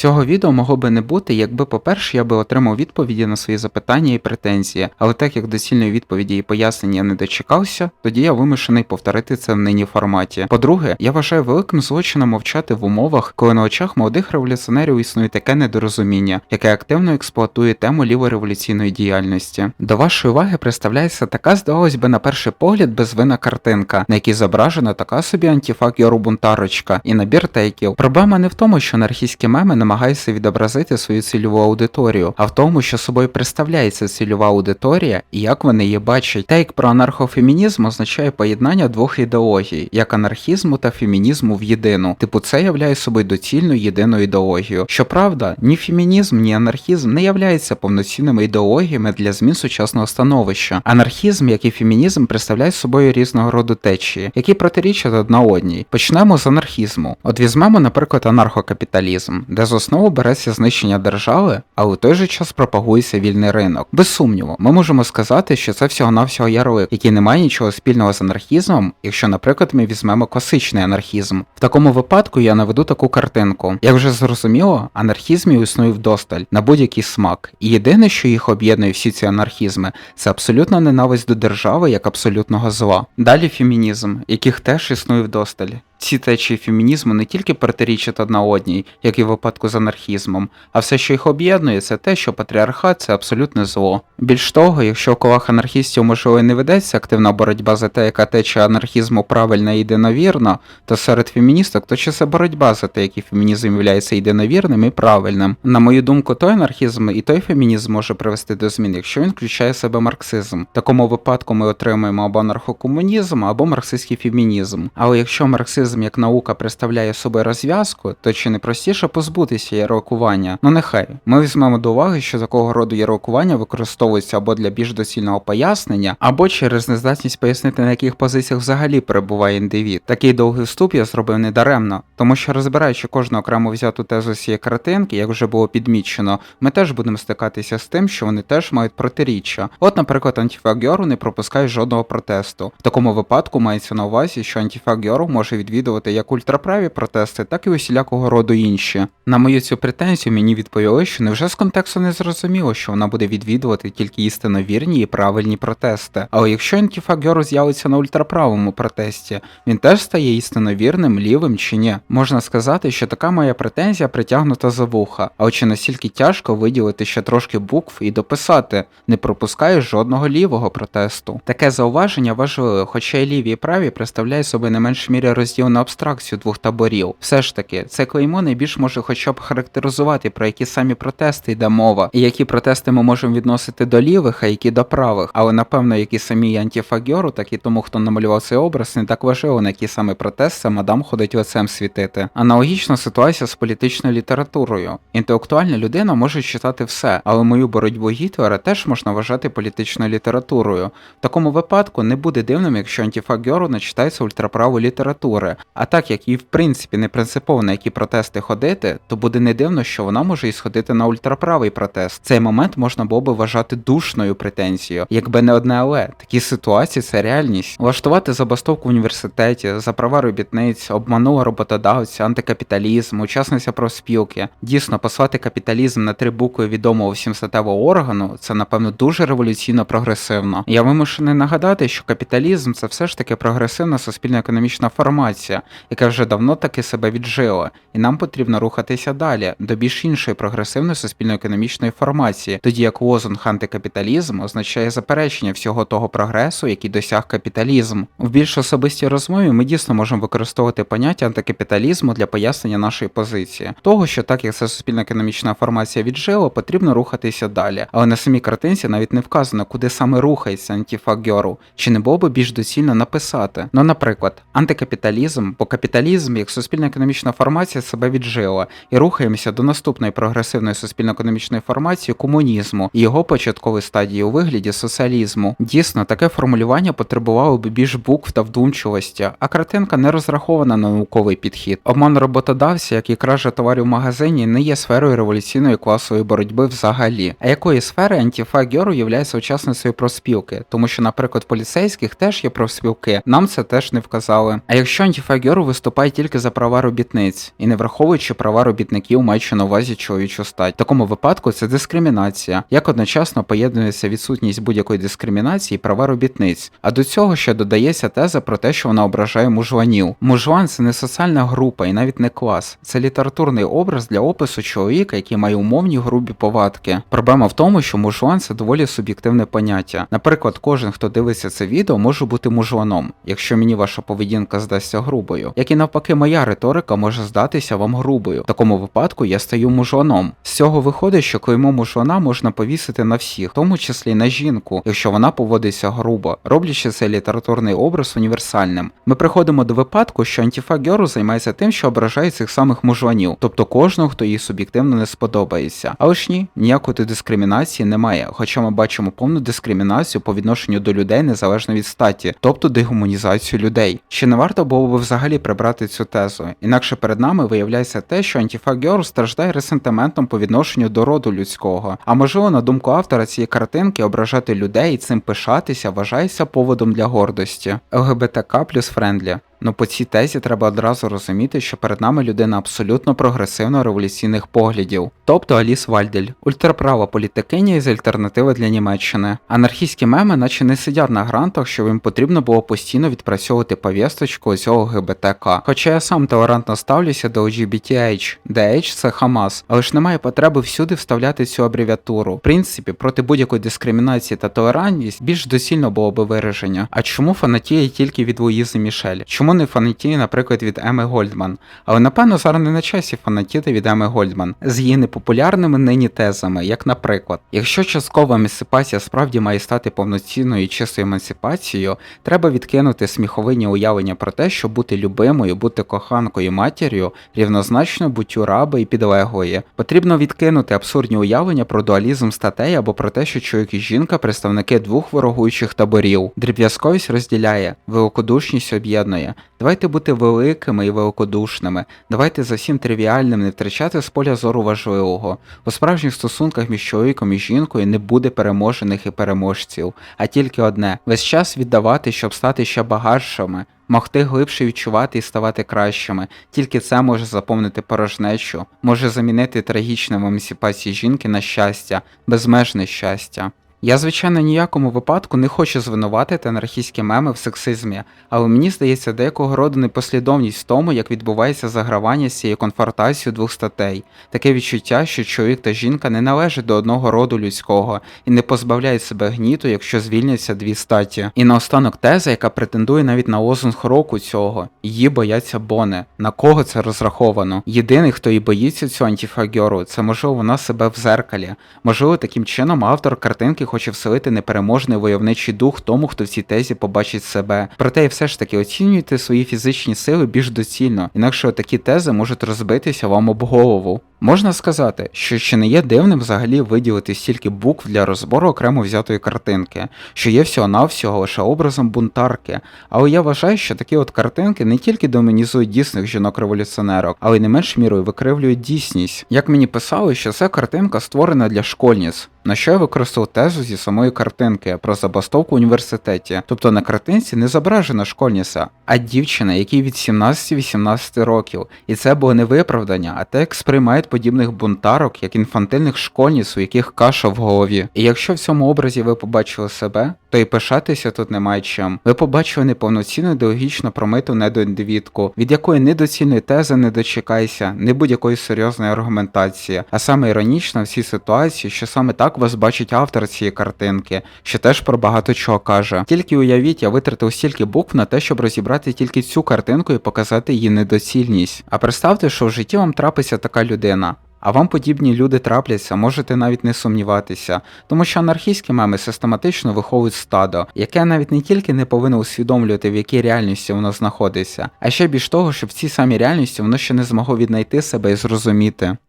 Цього відео могло би не бути, якби, по-перше, я би отримав відповіді на свої запитання і претензії, але так як доцільної відповіді і пояснення не дочекався, тоді я вимушений повторити це в нині форматі. По-друге, я вважаю великим злочином мовчати в умовах, коли на очах молодих революціонерів існує таке недорозуміння, яке активно експлуатує тему лівореволюційної діяльності. До вашої уваги представляється така, здавалось би, на перший погляд безвинна картинка, на якій зображена така собі антіфак Йорубунтарочка і набір тейків. Проблема не в тому, що анархістські меми намагаються відобразити свою цільову аудиторію, а в тому, що собою представляється цільова аудиторія і як вони її бачать. Тейк про анархофемінізм означає поєднання двох ідеологій, як анархізму та фемінізму в єдину. Типу, це являє собою доцільну єдину ідеологію. Щоправда, ні фемінізм, ні анархізм не являються повноцінними ідеологіями для змін сучасного становища. Анархізм, як і фемінізм, представляють собою різного роду течії, які протирічать одна одній. Почнемо з анархізму. От візьмемо, наприклад, анархокапіталізм, де основу береться знищення держави, а у той же час пропагується вільний ринок. Без сумніву, ми можемо сказати, що це всього-навсього ярлик, який не має нічого спільного з анархізмом, якщо, наприклад, ми візьмемо класичний анархізм. В такому випадку я наведу таку картинку. Як вже зрозуміло, анархізмів існує вдосталь на будь-який смак. І єдине, що їх об'єднує всі ці анархізми, це абсолютна ненависть до держави як абсолютного зла. Далі фемінізм, яких теж існує вдосталь. Ці течії фемінізму не тільки протирічать одна одній, як і в випадку з анархізмом, а все, що їх об'єднує, це те, що патріархат це абсолютне зло. Більш того, якщо в колах анархістів можливо і не ведеться активна боротьба за те, яка течія анархізму правильна і єдиновірна, то серед феміністок то чи це боротьба за те, який фемінізм є єдиновірним і правильним. На мою думку, той анархізм і той фемінізм може привести до змін, якщо він включає в себе марксизм. В такому випадку ми отримаємо або анархокомунізм, або марксистський фемінізм. Але якщо марксизм як наука представляє собою розв'язку, то чи не простіше позбутися ярокування? Ну нехай ми візьмемо до уваги, що такого роду ярокування використовується або для більш доцільного пояснення, або через нездатність пояснити, на яких позиціях взагалі перебуває індивід. Такий довгий вступ я зробив недаремно, тому що розбираючи кожну окремо взяту тезу цієї картинки, як вже було підмічено, ми теж будемо стикатися з тим, що вони теж мають протиріччя. От, наприклад, антифагьору не пропускає жодного протесту. В такому випадку мається на увазі, що антифагьору може відвідувати як ультраправі протести, так і усілякого роду інші. На мою цю претензію мені відповіли, що невже з контексту не зрозуміло, що вона буде відвідувати тільки істинно вірні і правильні протести. Але якщо антифагьору з'явиться на ультраправому протесті, він теж стає істинно вірним, лівим чи ні? Можна сказати, що така моя претензія притягнута за вуха, а чи настільки тяжко виділити ще трошки букв і дописати, не пропускає жодного лівого протесту. Таке зауваження важливе, хоча і ліві і праві представляє собі не менш мірі розділ на абстракцію двох таборів. Все ж таки, це клеймо найбільш може хоча б характеризувати, про які самі протести йде мова, і які протести ми можемо відносити до лівих, а які до правих. Але напевно, як і самі антифагьору, так і тому, хто намалював цей образ, не так важливо, на який саме протест це мадам ходить лицем світити. Аналогічна ситуація з політичною літературою. Інтелектуальна людина може читати все, але мою боротьбу Гітлера теж можна вважати політичною літературою. В такому випадку не буде дивним, якщо антифагьору не читається літератури. А так як їй в принципі не принципово на які протести ходити, то буде не дивно, що вона може і сходити на ультраправий протест. Цей момент можна було би вважати душною претензією, якби не одне але такі ситуації це реальність. Влаштувати забастовку в університеті за права робітниць, обманула роботодавця, антикапіталізм, учасниця профспілки. Дійсно, послати капіталізм на три букви відомого всім статевого органу це напевно дуже революційно прогресивно. Я вимушений нагадати, що капіталізм це все ж таки прогресивна суспільно-економічна формація, яка вже давно таки себе віджила, і нам потрібно рухатися далі до більш іншої прогресивної суспільно-економічної формації, тоді як лозунг антикапіталізм означає заперечення всього того прогресу, який досяг капіталізм. В більш особистій розмові ми дійсно можемо використовувати поняття антикапіталізму для пояснення нашої позиції, того, що так як це суспільно-економічна формація віджила, потрібно рухатися далі. Але на самій картинці навіть не вказано, куди саме рухається антифагьору, чи не було би більш доцільно написати. Ну, наприклад, антикапіталізм, бо капіталізм як суспільно-економічна формація себе віджила, і рухаємося до наступної прогресивної суспільно-економічної формації комунізму і його початкової стадії у вигляді соціалізму. Дійсно, таке формулювання потребувало би більш букв та вдумчивості, а картинка не розрахована на науковий підхід. Обман роботодавця, як і кража товарів в магазині, не є сферою революційної класової боротьби взагалі. А якої сфери антіфа Гьору є учасницею профспілки, тому що, наприклад, поліцейських теж є профспілки, нам це теж не вказали. А якщо антифагеру виступає тільки за права робітниць і не враховуючи права робітників, маючи на увазі чоловічу стать. В такому випадку це дискримінація, як одночасно поєднується відсутність будь-якої дискримінації і права робітниць. А до цього ще додається теза про те, що вона ображає мужланів. Мужлан це не соціальна група і навіть не клас, це літературний образ для опису чоловіка, який має умовні грубі повадки. Проблема в тому, що мужлан це доволі суб'єктивне поняття. Наприклад, кожен, хто дивиться це відео, може бути мужланом, якщо мені ваша поведінка здасться грубою, як і навпаки, моя риторика може здатися вам грубою. В такому випадку я стаю мужланом. З цього виходить, що клеймо мужлана можна повісити на всіх, в тому числі на жінку, якщо вона поводиться грубо, роблячи цей літературний образ універсальним. Ми приходимо до випадку, що антіфа Геру займається тим, що ображає цих самих мужланів, тобто кожного, хто їй суб'єктивно не сподобається. Але ж ні, ніякої дискримінації немає, хоча ми бачимо повну дискримінацію по відношенню до людей незалежно від статі, тобто дегуманізацію людей. Чи не варто було би взагалі прибрати цю тезу? Інакше перед нами виявляється те, що антіфа Геру страждає ресентиментом по відношенню до роду людського. А можливо, на думку автора цієї картинки, ображати людей і цим пишатися вважається поводом для гордості. ЛГБТК плюс френдлі. Ну по цій тезі треба одразу розуміти, що перед нами людина абсолютно прогресивно революційних поглядів, тобто Аліс Вальдель, ультраправа політикиня із альтернативи для Німеччини. Анархістські меми, наче не сидять на грантах, що їм потрібно було постійно відпрацьовувати повісточку цього ГБТК. Хоча я сам толерантно ставлюся до LGBTH, де H – це Хамас, але ж немає потреби всюди вставляти цю абревіатуру. В принципі, проти будь-якої дискримінації та толерантність більш доцільно було би вираження. А чому фанатіє тільки від Луїзи Мішель? Чому не фанатіє, наприклад, від Еми Гольдман? Але напевно зараз не на часі фанатіти від Еми Гольдман з її непопулярними нині тезами, як, наприклад, якщо часткова емансипація справді має стати повноцінною і чистою емансипацією, треба відкинути сміховинні уявлення про те, що бути любимою, бути коханкою матір'ю рівнозначно буттю раби і підлеглої. Потрібно відкинути абсурдні уявлення про дуалізм статей або про те, що чоловік і жінка представники двох ворогуючих таборів. Дріб'язковість розділяє, великодушність об'єднує. Давайте бути великими і великодушними. Давайте за всім тривіальним не втрачати з поля зору важливого. У справжніх стосунках між чоловіком і жінкою не буде переможених і переможців, а тільки одне весь час віддавати, щоб стати ще багатшими. Могти глибше відчувати і ставати кращими, тільки це може заповнити порожнечу, може замінити трагічне в емансипації жінки на щастя, безмежне щастя. Я, звичайно, ніякому випадку не хочу звинуватити анархістські меми в сексизмі, але мені здається деякого роду непослідовність в тому, як відбувається загравання з цією конфронтацією двох статей, таке відчуття, що чоловік та жінка не належать до одного роду людського і не позбавляють себе гніту, якщо звільняться дві статі. І наостанок теза, яка претендує навіть на лозунг року цього, її бояться бони. На кого це розраховано? Єдиний, хто і боїться цього антифагеру, це можливо вона себе в зеркалі. Можливо, таким чином автор картинки хоче вселити непереможний войовничий дух тому, хто в цій тезі побачить себе. Проте і все ж таки оцінюйте свої фізичні сили більш доцільно, інакше такі тези можуть розбитися вам об голову. Можна сказати, що ще не є дивним взагалі виділити стільки букв для розбору окремо взятої картинки, що є всього-навсього лише образом бунтарки. Але я вважаю, що такі от картинки не тільки домінізують дійсних жінок-революціонерок, але й не менш мірою викривлюють дійсність. Як мені писали, що ця картинка створена для школьниць. На що я використав тезу зі самої картинки про забастовку в університеті. Тобто на картинці не зображена школьниця, а дівчина, якій від 17-18 років. І це було не виправдання, а те, як сприймають подібних бунтарок, як інфантильних школьниць, у яких каша в голові. І якщо в цьому образі ви побачили себе, то і пишатися тут немає чим. Ви побачили неповноцінну ідеологічно промиту недоіндивідку, від якої недоцільної тези не дочекайся, не будь-якої серйозної аргументації. А саме іронічно в цій ситуації, що саме так вас бачить автор цієї картинки, що теж про багато чого каже. Тільки уявіть, я витратив стільки букв на те, щоб розібрати тільки цю картинку і показати її недоцільність. А представте, що в житті вам трапиться така людина. А вам подібні люди трапляться, можете навіть не сумніватися, тому що анархістські меми систематично виховують стадо, яке навіть не тільки не повинно усвідомлювати, в якій реальності воно знаходиться, а ще більш того, що в цій самій реальності воно ще не змогло віднайти себе і зрозуміти.